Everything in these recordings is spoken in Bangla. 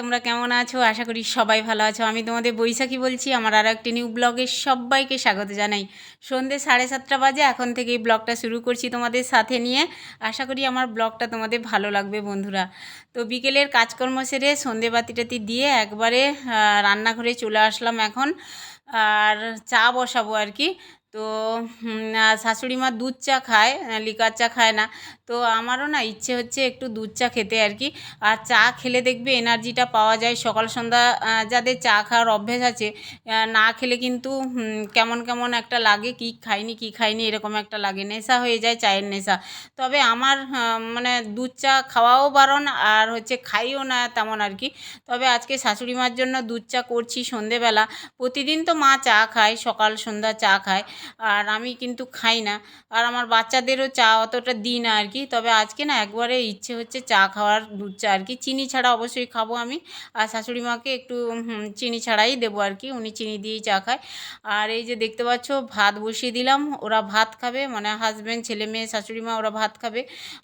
তোমরা কেমন আছো? আশা করি সবাই ভালো আছো। আমি তোমাদের বৈশাখী বলছি। আমার আরও একটি নিউ ব্লগে সবাইকে স্বাগত জানাই। সন্ধে সাড়ে সাতটা বাজে, এখন থেকে এই ব্লগটা শুরু করছি তোমাদের সাথে নিয়ে। আশা করি আমার ব্লগটা তোমাদের ভালো লাগবে বন্ধুরা। তো বিকেলের কাজকর্ম সেরে সন্ধে বাতিটাতি দিয়ে একবারে রান্নাঘরে চলে আসলাম এখন। আর চা বসাবো আর কি। তো শাশুড়ি মা দুধ চা খায় লিকার চা খায় না। তো আমারও না ইচ্ছে হচ্ছে একটু দুধ চা খেতে আর কি। আর চা খেলে দেখবে এনার্জিটা পাওয়া যায়। সকাল সন্ধ্যা যাদের চা খাওয়ার অভ্যেস আছে না খেলে কিন্তু কেমন কেমন একটা লাগে, কি খাইনি কি খাইনি, এরকম একটা লাগে। নেশা হয়ে যায় চায়ের নেশা। তবে আমার মানে দুধ চা খাওয়াও বারণ, আর হচ্ছে খাইও না তেমন আর কি। তবে আজকে শাশুড়ি মার জন্য দুধ চা করছি সন্ধেবেলা। প্রতিদিন তো মা চা খায়, সকাল সন্ধ্যা চা খায়। আর আমি কিন্তু খাই না। আর আমার বাচ্চাদেরও চা অতটা দিই না আর কি তবে আজকে না একবারে ইচ্ছে হচ্ছে চা খাওয়ার দুধ চা আর কি চিনি ছাড়া অবশ্যই খাব আমি। আর শাশুড়ি মাকে একটু চিনি ছাড়াই দেবো আর কি উনি চিনি দিয়েই চা খায়। আর এই যে দেখতে পাচ্ছ, ভাত বসিয়ে দিলাম। ওরা ভাত খাবে। মানে হাজব্যান্ড ছেলে মেয়ে, শাশুড়ি মা, ওরা ভাত খাবে।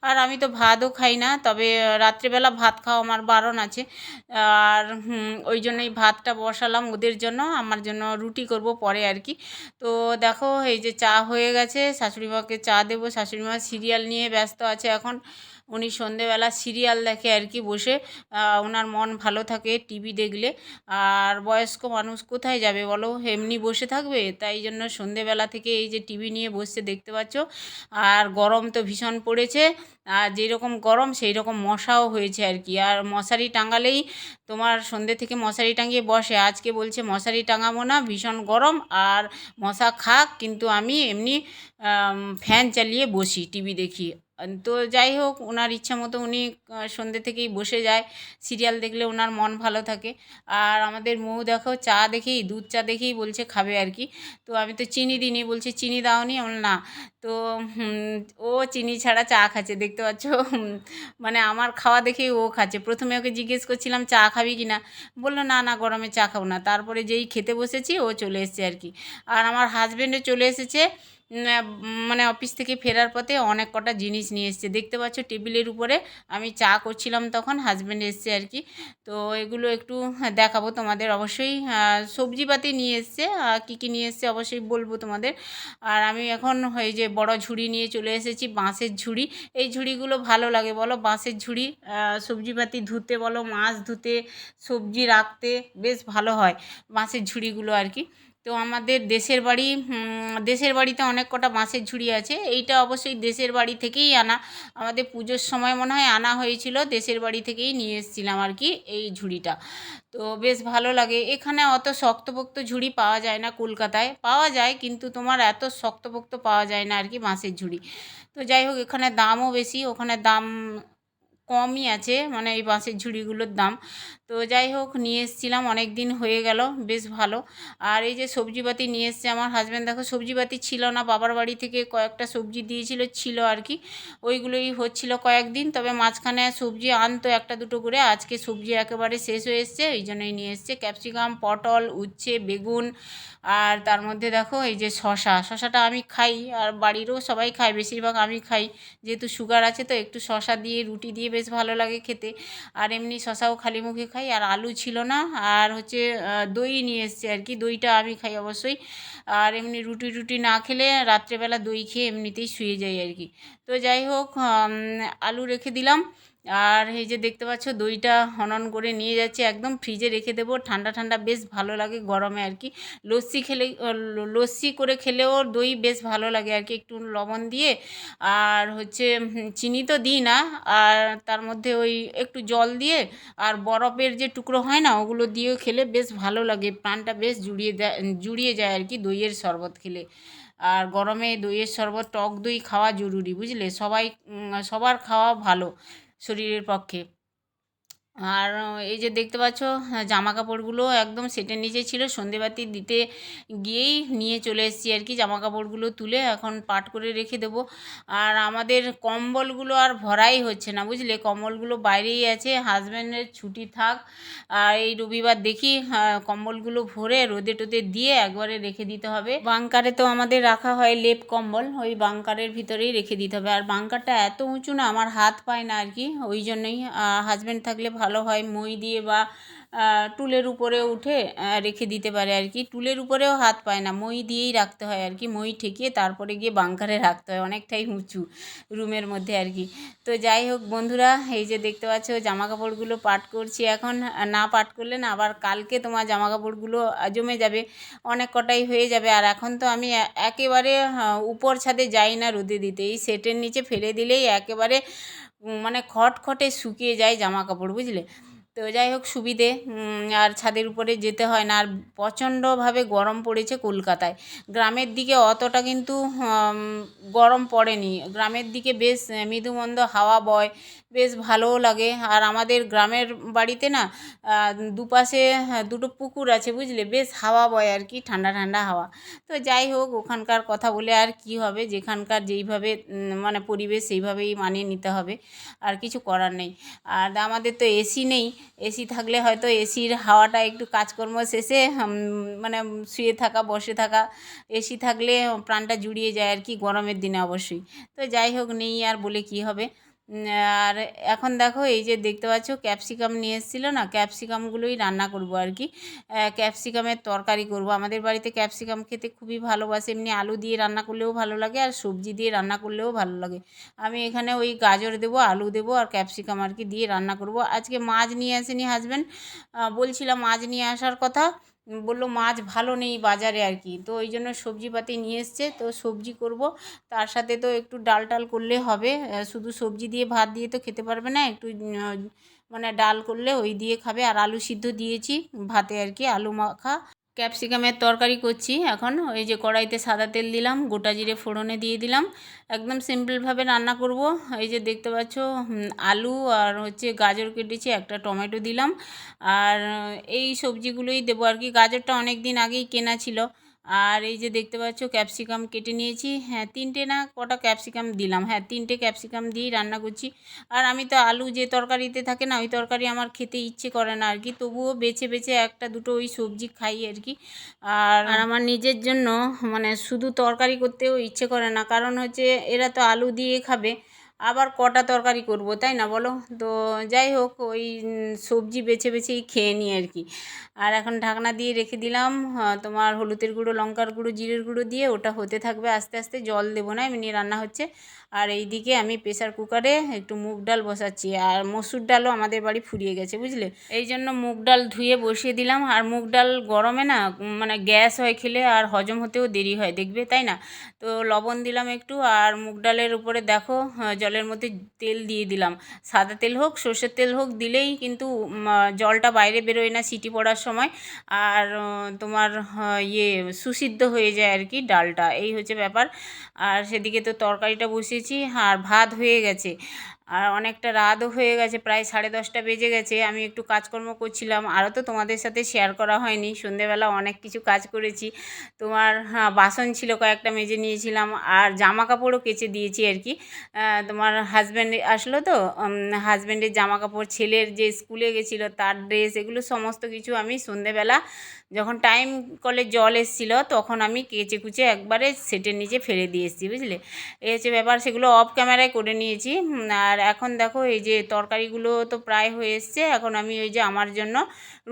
আর আমি তো ভাতও খাই না। তবে রাত্রেবেলা ভাত খাওয়া আমার বারণ আছে। আর ওই জন্যই ভাতটা বসালাম ওদের জন্য। আমার জন্য রুটি করব পরে আর কি তো দেখো এই যে চা হয়ে গেছে শাশুড়ি মাকে চা দেবো। শাশুড়ি মা সিরিয়াল নিয়ে ব্যস্ত আছে এখন। উনি সন্ধেবেলা সিরিয়াল দেখে আর কি বসে ওনার মন ভালো থাকে টিভি দেখলে। আর বয়স্ক মানুষ কোথায় যাবে বলো? এমনি বসে থাকবে? তাই জন্য সন্ধেবেলা থেকে এই যে টিভি নিয়ে বসছে দেখতে পাচ্ছ। আর গরম তো ভীষণ পড়েছে। আর যেরকম গরম সেই রকম মশাও হয়েছে আর কি। আর মশারি টাঙালেই তোমার সন্ধে থেকে মশারি টাঙিয়ে বসে। আজকে বলছে মশারি টাঙাবো না, ভীষণ গরম। আর মশা খাক, কিন্তু আমি এমনি ফ্যান চালিয়ে বসি, টিভি দেখি। তো যাই হোক ওনার ইচ্ছা মতো উনি সন্ধ্যে থেকেই বসে যায়। সিরিয়াল দেখলে ওনার মন ভালো থাকে। আর আমাদের মৌ দেখো চা দেখেই দুধ চা দেখেই বলছে খাবে আর কি। তো আমি তো চিনি দিইনি বলছে চিনি দাওনি। আমি বললাম, না। তো ও চিনি ছাড়া চা খাচ্ছে দেখতে পাচ্ছ? মানে আমার খাওয়া দেখেই ও খাচ্ছে। প্রথমে ওকে জিজ্ঞেস করছিলাম চা খাবি কি না? বলল না না গরমে চা খাব না। তারপরে যেই খেতে বসেছি ও চলে এসেছে আর কি। আর আমার হাজব্যান্ডও চলে এসেছে। মানে অফিস থেকে ফেরার পথে অনেক কটা জিনিস নিয়ে এসেছে। দেখতে পাচ্ছ টেবিলের উপরে আমি চা করছিলাম তখন হাজব্যান্ড এসছে আর কি। তো এগুলো একটু দেখাবো তোমাদের। অবশ্যই আহ, সবজিপাতি নিয়ে এসছে। কী কী নিয়ে এসছে অবশ্যই বলব তোমাদের। আর আমি এখন এই যে বড় ঝুড়ি নিয়ে চলে এসেছি বাঁশের ঝুড়ি। এই ঝুড়িগুলো ভালো লাগে বলো? বাঁশের ঝুড়ি সবজিপাতি ধুতে বলো মাছ ধুতে সবজি রাখতে বেশ ভালো হয় বাঁশের ঝুড়িগুলো আর কি। তো আমাদের দেশের বাড়ি দেশের বাড়িতে অনেক কটা বাঁশের ঝুড়ি আছে। এইটা অবশ্যই দেশের বাড়ি থেকেই আনা। আমাদের পুজোর সময় মনে হয় আনা হয়েছিল, দেশের বাড়ি থেকেই নিয়ে এসেছিলাম আর কি এই ঝুড়িটা। তো বেশ ভালো লাগে। এখানে অত শক্তপোক্ত ঝুড়ি পাওয়া যায় না কলকাতায়। পাওয়া যায়, কিন্তু তোমার এত শক্তপোক্ত পাওয়া যায় না আর কি বাঁশের ঝুড়ি। তো যাই হোক, এখানে দামও বেশি। ওখানে দাম কমই আছে মানে এই বাঁশের ঝুড়িগুলোর দাম। তো যাই হোক, নিয়ে এসেছিলাম অনেক দিন হয়ে গেল, বেশ ভালো। আর এই যে সবজিপাতি নিয়ে এসছে আমার হাজব্যান্ড দেখো সবজিপাতি ছিল না, বাবার বাড়ি থেকে কয়েকটা সবজি দিয়েছিল, ছিল আর কি। ওইগুলোই হচ্ছিল কয়েকদিন, তবে মাঝখানে সবজি আনতো, একটা দুটো করে। আজকে সবজি একেবারে শেষ হয়ে এসছে, এই জন্যই নিয়ে এসছে। ক্যাপসিকাম, পটল, উচ্ছে, বেগুন, আর তার মধ্যে দেখো এই যে শশা। শশাটা আমি খাই, আর বাড়িরও সবাই খায়, বেশিরভাগ আমি খাই। যেহেতু সুগার আছে, তো একটু শশা দিয়ে, রুটি দিয়ে বেশ ভালো লাগে খেতে। আর এমনি শশাও খালি মুখে খাই, আর আলু ছিল না, আর হচ্ছে দই নিয়ে এসছে আর কি, দইটা আমি খাই অবশ্যই। আর এমনি রুটি টুটি না খেলে রাত্রেবেলা দই খেয়ে এমনিতেই শুয়ে যাই আর কি। তো যাই হোক আলু রেখে দিলাম। আর এই যে দেখতে পাচ্ছ দইটা হনন করে নিয়ে যাচ্ছে, একদম ফ্রিজে রেখে দেবো। ঠান্ডা ঠান্ডা বেশ ভালো লাগে গরমে আর কি। লস্যি খেলে, লস্যি করে খেলেও দই বেশ ভালো লাগে আর কি, একটু লবণ দিয়ে। আর হচ্ছে চিনি তো দিই না, আর তার মধ্যে ওই একটু জল দিয়ে, আর বরফের যে টুকরো হয় না, ওগুলো দিয়েও খেলে বেশ ভালো লাগে। প্রাণটা বেশ জুড়িয়ে দেয়, জুড়িয়ে যায় আর কি দইয়ের শরবত খেলে। আর গরমে দইয়ের শরবত, টক দই খাওয়া জরুরি, বুঝলে? সবাই সবার খাওয়া ভালো। শরীরের পক্ষে। আর এই যে দেখতে পাচ্ছ জামা কাপড়গুলো একদম সেটের নিচে ছিল। সন্ধেবাতি দিতে গিয়েই নিয়ে চলে এসেছি আর কি জামা কাপড়গুলো তুলে। এখন পাট করে রেখে দেবো। আর আমাদের কম্বলগুলো আর ভরাই হচ্ছে না বুঝলে? কম্বলগুলো বাইরেই আছে হাজব্যান্ডের ছুটি থাক। আর এই রবিবার দেখি আহ, কম্বলগুলো ভরে রোদে টোদে দিয়ে একবারে রেখে দিতে হবে। বাংকারে তো আমাদের রাখা হয় লেপ কম্বল ওই বাংকারের ভিতরেই রেখে দিতে হবে। আর বাংকারটা এত উঁচু না আমার হাত পায় না আর কি ওই জন্যই হাজব্যান্ড থাকলে ভালো ভালো হয় মই দিয়ে বা টুলের উপরে উঠে রেখে দিতে পারে আর কি। টুলের উপরেও হাত পায় না, মই দিয়েই রাখতে হয় আর কি। মই ঠেকিয়ে তারপরে গিয়ে বাংকারে রাখতে হয়, অনেকটাই উঁচু রুমের মধ্যে আর কি। তো যাই হোক বন্ধুরা, এই যে দেখতে পাচ্ছ জামা কাপড়গুলো পাট করছি এখন। না পাট করলে না, আবার কালকে তোমার জামা কাপড়গুলো জমে যাবে, অনেক কটাই হয়ে যাবে। আর এখন তো আমি একেবারে উপর ছাদে যাই না রোদে দিতে। এই সেটের নিচে ফেলে দিলেই একেবারে মানে খটখটে শুকিয়ে যায় জামা কাপড় বুঝলে? তো যাই হোক, সুবিধে। আর ছাদের উপরে যেতে হয় না। আর প্রচণ্ডভাবে গরম পড়েছে কলকাতায়। গ্রামের দিকে অতটা কিন্তু গরম পড়েনি। গ্রামের দিকে বেশ মৃদুমন্দ হাওয়া বয় বেশ ভালোও লাগে। আর আমাদের গ্রামের বাড়িতে না দুপাশে হ্যাঁ, দুটো পুকুর আছে বুঝলে? বেশ হাওয়া বয় আর কি ঠান্ডা ঠান্ডা হাওয়া। তো যাই হোক ওখানকার কথা বলে আর কি হবে? যেখানকার যেইভাবে মানে পরিবেশ সেইভাবেই মানিয়ে নিতে হবে। আর কিছু করার নেই। আর আমাদের তো এসি নেই। এসি থাকলে হয়তো এসির হাওয়াটা একটু কাজকর্ম শেষে মানে শুয়ে থাকা বসে থাকা এসি থাকলে প্রাণটা জুড়িয়ে যায় আর কি গরমের দিনে অবশ্যই। তো যাই হোক নেই আর বলে কি হবে? আর এখন দেখো এই যে দেখতে পাচ্ছ ক্যাপসিকাম নিয়ে এসেছিল না ক্যাপসিকামগুলোই রান্না করব আর কি। ক্যাপসিকামের তরকারি করব। আমাদের বাড়িতে ক্যাপসিকাম খেতে খুবই ভালোবাসে, এমনি আলু দিয়ে রান্না করলেও ভালো লাগে আর সবজি দিয়ে রান্না করলেও ভালো লাগে। আমি এখানে ওই গাজর দেবো, আলু দেবো আর ক্যাপসিকাম আর কি দিয়ে রান্না করব। আজকে মাছ নিয়ে আসেনি হাজব্যান্ড বলছিলাম মাছ নিয়ে আসার কথা। বলল, মাছ ভালো নেই বাজারে আর কি। তো ওই জন্য সবজিপাতি নিয়ে এসছে। তো সবজি করব। তার সাথে তো একটু ডাল টাল করলে হবে। শুধু সবজি দিয়ে ভাত দিয়ে তো খেতে পারবে না। একটু মানে ডাল করলে ওই দিয়ে খাবে। আর আলু সিদ্ধ দিয়েছি ভাতে আর কি, আলু মাখা। ক্যাপসিকামের তরকারি করছি এখন। ওই যে কড়াইতে সাদা তেল দিলাম, গোটা জিরে ফোড়নে দিয়ে দিলাম। একদম সিম্পলভাবে রান্না করব। এই যে দেখতে পাচ্ছ আলু আর হচ্ছে গাজর কেটেছি, একটা টমেটো দিলাম। আর এই সবজিগুলোই দেবো আর কি। গাজরটা অনেক দিন আগেই কেনা ছিল। আর এই যে দেখতে পাচ্ছ ক্যাপসিকাম কেটে নিয়েছি। হ্যাঁ তিনটে না কটা ক্যাপসিকাম দিলাম। হ্যাঁ তিনটে ক্যাপসিকাম দিয়েই রান্না করছি। আর আমি তো আলু যে তরকারিতে থাকে না, ওই তরকারি আমার খেতে ইচ্ছে করে না আর কি। তবুও বেছে বেছে একটা দুটো ওই সবজি খাই আর কি। আর আমার নিজের জন্য মানে শুধু তরকারি করতেও ইচ্ছে করে না। কারণ হচ্ছে এরা তো আলু দিয়ে খাবে। আবার কটা তরকারি করব, তাই না বলো? তো যাই হোক, ওই সবজি বেছে বেছেই খেয়ে নিই আর কি। আর এখন ঢাকনা দিয়ে রেখে দিলাম তোমার হলুদের গুঁড়ো, লঙ্কার গুঁড়ো, জিরের গুঁড়ো দিয়ে ওটা হতে থাকবে। আস্তে আস্তে জল দেবো না, এমনি রান্না হচ্ছে। আর এইদিকে আমি প্রেশার কুকারে একটু মুগ ডাল বসাচ্ছি। আর মসুর ডালও আমাদের বাড়ি ফুরিয়ে গেছে, বুঝলে? এই জন্য মুগ ডাল ধুয়ে বসিয়ে দিলাম। আর মুগ ডাল গরমে না মানে গ্যাস হয় খেলে আর হজম হতেও দেরি হয়, দেখবে, তাই না? তো লবণ দিলাম একটু, আর মুগ ডালের উপরে দেখো জলের মধ্যে তেল দিয়ে দিলাম। সাদা তেল হোক, সর্ষের তেল হোক, দিলেই কিন্তু জলটা বাইরে বেরোয় না সিটি পড়ার সময়। আর তোমার ইয়ে সুসিদ্ধ হয়ে যায় আর কি ডালটা। এই হচ্ছে ব্যাপার। আর সেদিকে তো তরকারিটা বসিয়েছি আর ভাত হয়ে গেছে। আর অনেকটা রাতও হয়ে গেছে প্রায় সাড়ে দশটা বেজে গেছে। আমি একটু কাজকর্ম করছিলাম আরও তো তোমাদের সাথে শেয়ার করা হয়নি। সন্ধেবেলা অনেক কিছু কাজ করেছি। তোমার হ্যাঁ, বাসন ছিল কয়েকটা মেজে নিয়েছিলাম আর জামা কাপড়ও কেচে দিয়েছি আর কি। তোমার হাজব্যান্ড আসলো তো হাজব্যান্ডের জামা কাপড় ছেলের যে স্কুলে গেছিল তার ড্রেস এগুলো সমস্ত কিছু আমি সন্ধেবেলা যখন টাইম কলে জল এসেছিল তখন আমি কেচে কুচে একবারে সেটের নিচে ফেলে দিয়ে এসেছি বুঝলে? এই হচ্ছে ব্যাপার সেগুলো অফ ক্যামেরায় করে নিয়েছি। উম, আর এখন দেখো এই যে তরকারিগুলো তো প্রায় হয়ে এসছে, এখন আমি ওই যে আমার জন্য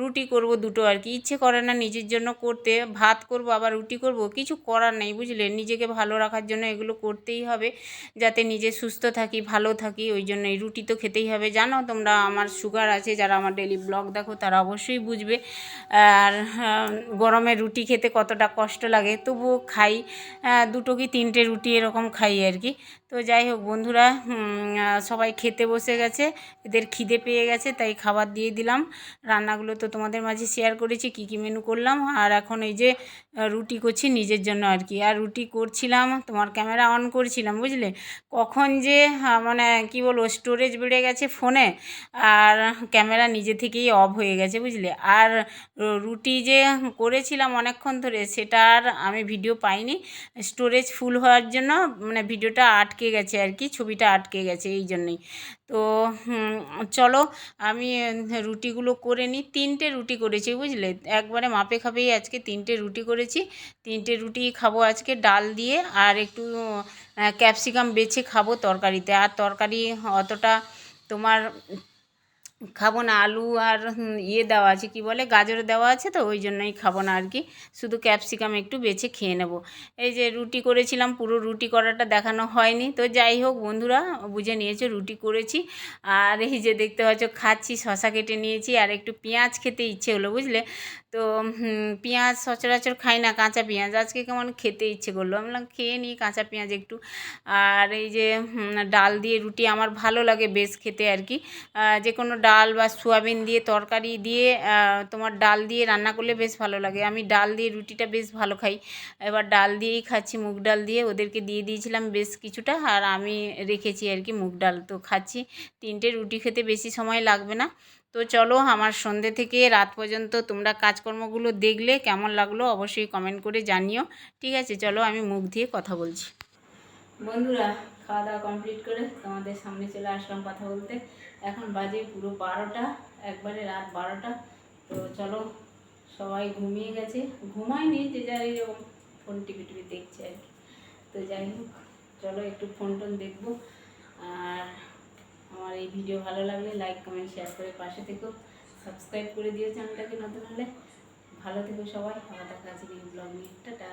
রুটি করব দুটো আর কি। ইচ্ছে করে না নিজের জন্য করতে, ভাত করব, আবার রুটি করব, কিছু করার নেই বুঝলে। নিজেকে ভালো রাখার জন্য এগুলো করতেই হবে, যাতে নিজে সুস্থ থাকি, ভালো থাকি, ওই জন্য এই রুটি তো খেতেই হবে। জানো তোমরা আমার সুগার আছে, যারা আমার ডেলি ব্লগ দেখো তারা অবশ্যই বুঝবে। আর গরমে রুটি খেতে কতটা কষ্ট লাগে, তবুও খাই। দুটো কি তিনটে রুটি এরকম খাই আর কি। তো যাই হোক বন্ধুরা সবাই খেতে বসে গেছে, এদের খিদে পেয়ে গেছে, তাই খাবার দিয়ে দিলাম। রান্নাগুলো তো তোমাদের মাঝে শেয়ার করেছি, কী কী মেনু করলাম, আর এখন এই যে রুটি করছি নিজের জন্য আর কি। আর রুটি করছিলাম, তোমার ক্যামেরা অন করছিলাম, বুঝলে? কখন যে মানে কি বলব স্টোরেজ বেড়ে গেছে ফোনে আর ক্যামেরা নিজে থেকেই অফ হয়ে গেছে, বুঝলে? আর রুটি যে করেছিলাম অনেকক্ষণ ধরে, সেটা আর আমি ভিডিও পাইনি। স্টোরেজ ফুল হওয়ার জন্য মানে ভিডিওটা আটকে গেছে আর কি, ছবিটা আটকে গেছে এই জন্যই। তো চলো আমি রুটিগুলো করে নিই। তিনটে রুটি করেছি, বুঝলে? একবারে মাপে খাপেই আজকে তিনটে রুটি করেছি। তিনটে রুটি খাব আজকে ডাল দিয়ে আর একটু ক্যাপসিকাম বেছে খাব তরকারিতে। আর তরকারি অতটা তোমার খাব না, আলু আর ইয়ে দেওয়া আছে, কি বলে, গাজর দেওয়া আছে তো, ওই জন্যই খাব না আর কি। শুধু ক্যাপসিকাম একটু বেছে খেয়ে নেব। এই যে রুটি করেছিলাম, পুরো রুটি করাটা দেখানো হয়নি। তো যাই হোক বন্ধুরা, বুঝে নিয়েছো, রুটি করেছি। আর এই যে দেখতে পাচ্ছ, খাচ্ছি, শশা কেটে নিয়েছি, আর একটু পেঁয়াজ খেতে ইচ্ছে হলো, বুঝলে? তো পেঁয়াজ সচরাচর খাই না, কাঁচা পেঁয়াজ। আজকে কেমন খেতে ইচ্ছে করল, আমি বললাম খেয়ে নিই কাঁচা পেঁয়াজ একটু। আর এই যে ডাল দিয়ে রুটি আমার ভালো লাগে বেশ খেতে আর কি। যে কোনো ডাল বা সোয়াবিন দিয়ে তরকারি দিয়ে তোমার ডাল দিয়ে রান্না করলে বেশ ভালো লাগে। আমি ডাল দিয়ে রুটিটা বেশ ভালো খাই। এবার ডাল দিয়েই খাচ্ছি মুগ ডাল দিয়ে। ওদেরকে দিয়ে দিয়েছিলাম বেশ কিছুটা আর আমি রেখেছি আর কি মুগ ডাল। তো খাচ্ছি। তিনটে রুটি খেতে বেশি সময় লাগবে না। তো চলো আমার সন্ধ্যে থেকে রাত পর্যন্ত তোমরা কাজকর্মগুলো দেখলে কেমন লাগল অবশ্যই কমেন্ট করে জানিও। ঠিক আছে, চলো আমি মুখ দিয়ে কথা বলছি। বন্ধুরা, খাওয়া দাওয়া কমপ্লিট করে তোমাদের সামনে চলে আসলাম কথা বলতে। এখন বাজে পুরো বারোটা, একবারে রাত বারোটা। তো চলো, সবাই ঘুমিয়ে গেছে। ঘুমায়নি যে যার এরকম ফোন টিভি টিভি দেখছে আর কি। তো যাই হোক, চলো একটু ফোন টোন দেখব। আর আমার এই ভিডিও ভালো লাগলে লাইক কমেন্ট শেয়ার করে পাশে থেকেও সাবস্ক্রাইব করে দিও চ্যানেলটাকে নতুন হলে। ভালো থেকো সবাই। আবার দেখা আছে ব্লগ নিয়ে। টাটা।